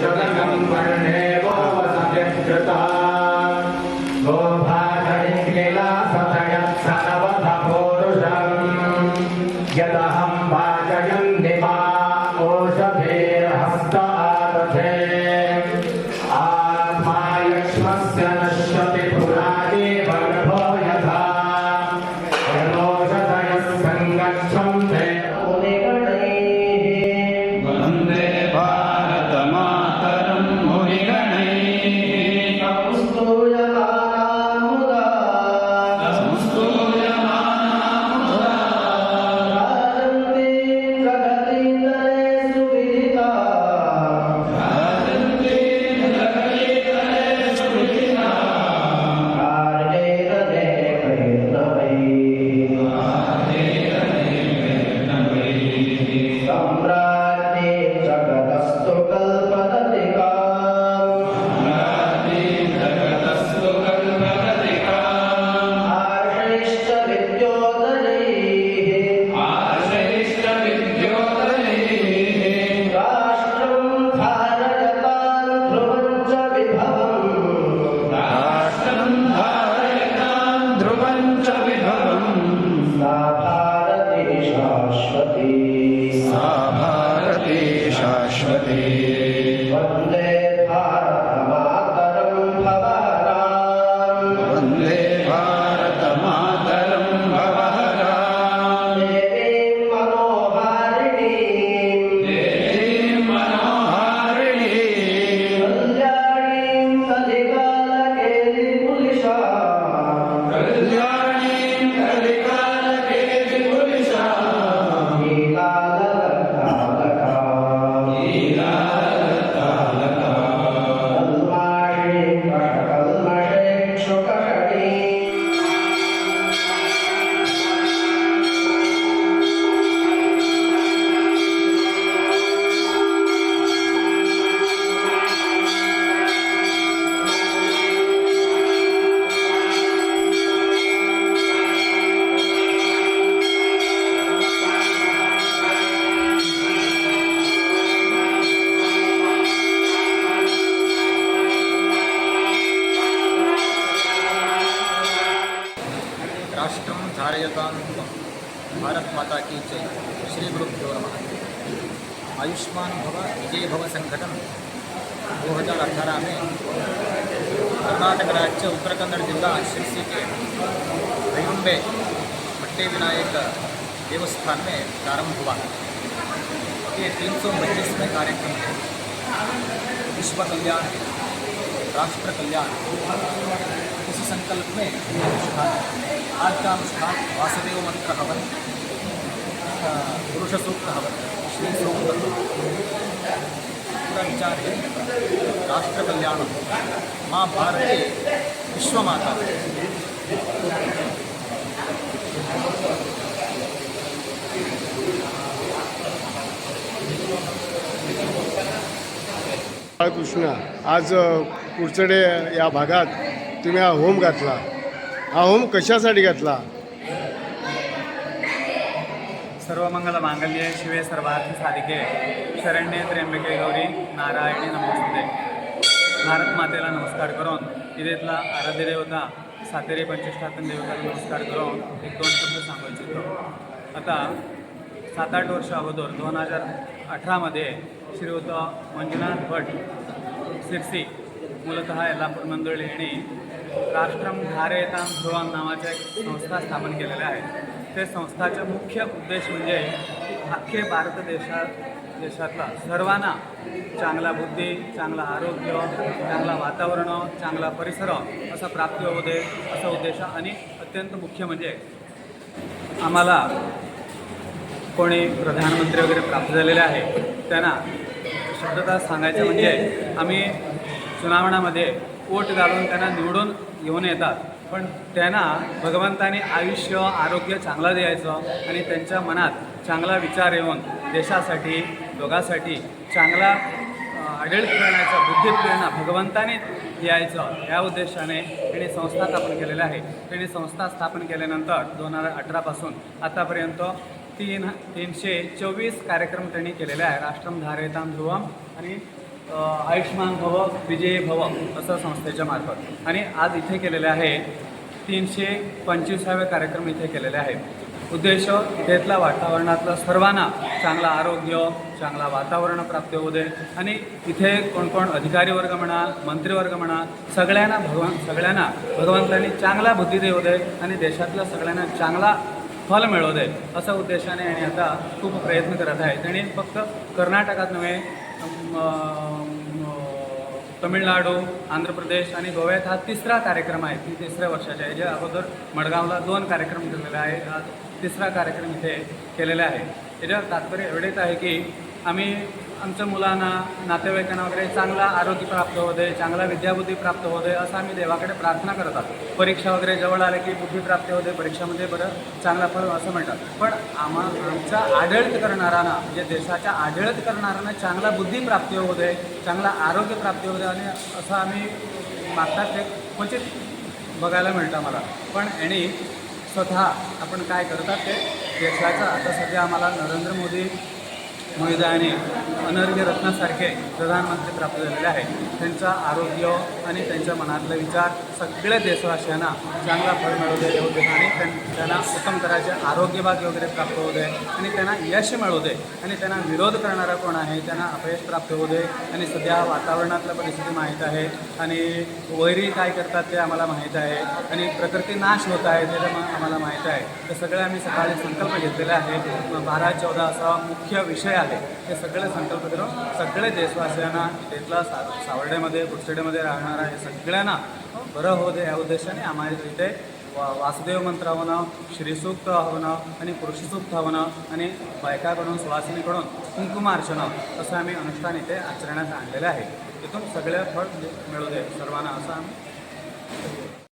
शतकं वर्णेवो वसत्यक्षता गोभाषणि किलासतयत् सर्वतपोरुषम् वाचयन् मा श्री गुरुभ्यो नमः आयुष्मान भव, विजय भव संगठन 2018 में कर्नाटक राज्य, उत्तर कन्नड़ जिला शिरसी के रेगुंबे भट्टे विनायक देवस्थान में प्रारंभ हुआ ये तीन सौ पच्चीसवें कार्यक्रम है विश्व कल्याण, राष्ट्र कल्याण, इसी संकल्प में। आज का अनुष्ठान वासुदेव मंत्र हवन सूक्त श्री सूक्त पूरा विचार है राष्ट्र कल्याण माँ भारती विश्व माता आज अ, कुडचडे या भागात तुम्ही हा होम घातला. हा होम कशासाठी घातला? सर्वमंगल मांगल्ये शिवे सर्वार्थ साधिके. शरण्ये त्र्यंबके गौरी नारायणी नमस्ते भारत मातेला नमस्कार करून इथेतला आराध्य देवता सातेरी पंचष्ठातन देवताला नमस्कार करून एक दोन शब्द सांगू इच्छितो. आता सात आठ वर्ष अगोदर दोन हजार अठरामध्ये श्रीयुत मंजुनाथ भट सिरसी मूलतः यल्लापूर मंडळ यांनी राष्ट्रम धारेताम ध्रुवम नावाच्या एक संस्था स्थापन केलेल्या आहेत. ते संस्थाचे मुख्य उद्देश म्हणजे अख्खे भारत देशात देशातला सर्वांना चांगला बुद्धी चांगला आरोग्य चांगला वातावरण चांगला परिसर असा प्राप्ती होऊ दे असा उद्देश आणि अत्यंत मुख्य म्हणजे आम्हाला कोणी प्रधानमंत्री वगैरे प्राप्त झालेले आहे त्यांना शब्दता सांगायचं म्हणजे आम्ही चुनावणामध्ये वोट घालून त्यांना निवडून घेऊन येतात. पण त्यांना भगवंताने आयुष्य आरोग्य चांगलं द्यायचं आणि त्यांच्या मनात चांगला विचार येऊन देशासाठी दोघासाठी चांगला अ, आढळ करण्याचा बुद्धी प्रेरणा भगवंताने यायचं. या उद्देशाने त्यांनी संस्था स्थापन केलेल्या आहे. त्यांनी संस्था स्थापन केल्यानंतर दोन हजार अठरापासून आतापर्यंत तीन तीनशे चोवीस कार्यक्रम त्यांनी केलेले आहे. राष्ट्रम धारेताम ध्रुवम आणि आयुष्मान भव विजय भव असं संस्थेच्या मार्फत. आणि आज इथे केलेले आहे तीनशे पंचवीसावे कार्यक्रम इथे केलेले आहेत. उद्देश इथल्या वातावरणातलं सर्वांना चांगलं आरोग्य चांगला वातावरण प्राप्त होऊ दे. आणि इथे कोण कोण अधिकारी वर्ग म्हणा मंत्रीवर्ग म्हणा सगळ्यांना भगवान सगळ्यांना भगवंतांनी चांगला बुद्धी देऊ दे आणि देशातल्या सगळ्यांना चांगला फल मिळवू दे असा उद्देशाने आणि आता खूप प्रयत्न करत आहेत. आणि फक्त कर्नाटकात नव्हे तमिळनाडू आंध्र प्रदेश आणि गोव्यात हा तिसरा कार्यक्रम आहे. ती तिसऱ्या वर्षाच्या आहे. ज्या अगोदर मडगावला दोन कार्यक्रम केलेले आहे हा तिसरा कार्यक्रम इथे केलेला आहे. त्याच्यावर तात्पर्य एवढेच आहे की आम्ही आमच्या मुलांना नातेवाईकांना वगैरे चांगला आरोग्य प्राप्त होऊ दे चांगला विद्याबुद्धी प्राप्त होऊ दे असं आम्ही देवाकडे प्रार्थना करत आहोत. परीक्षा वगैरे जवळ आले की बुद्धी प्राप्त होऊ दे परीक्षामध्ये बरं चांगला फळ असं म्हणतात. पण आम्हा आमच्या आढळत करणाऱ्यांना म्हणजे देशाच्या आढळत करणाऱ्यांना चांगला बुद्धी प्राप्ती होऊ दे चांगला आरोग्य प्राप्ती होऊ दे आणि असं आम्ही मागतात ते क्वचित बघायला मिळतं मला पण आणि स्वतः आपण काय करतात ते देशाचं आता सध्या आम्हाला नरेंद्र मोदी मैदाने अनर्घ्य रत्नासारखे प्रधानमंत्री प्राप्त झालेले आहेत. त्यांचा आरोग्य आणि त्यांच्या मनातले विचार सगळे देशवासियांना चांगला फळ मिळू दे देऊ दे आणि त्यां- त्यांना उत्तम करायचे आरोग्यभाग वगैरे प्राप्त होऊ दे आणि त्यांना यश मिळू दे आणि त्यांना विरोध करणारा कोण आहे त्यांना अपयश प्राप्त होऊ दे आणि सध्या वातावरणातल्या परिस्थिती माहीत आहे आणि वैरी काय करतात ते आम्हाला माहीत आहे आणि प्रकृती नाश होत आहे ते आम्हाला माहीत आहे. तर सगळे आम्ही सकाळी संकल्प घेतलेले आहे. बारा चौदा असा मुख्य विषय आले. हे सगळे संकल्प करून सगळे देशवासियांना तिथला सा सावर्डेमध्ये गुडसेडेमध्ये राहणारा हे सगळ्यांना बरं होऊ दे या उद्देशाने आम्हाला इथे वा वासुदेव मंत्र हवनं श्रीसूक्त हवनं आणि पुरुषसूक्त हवनं आणि बायकाकडून सुवासिनीकडून कुंकुमार्चना असं आम्ही अनुष्ठान इथे आचरण्यात आणलेलं आहे. तिथून सगळ्या फळ मिळू दे सर्वांना असं आम्ही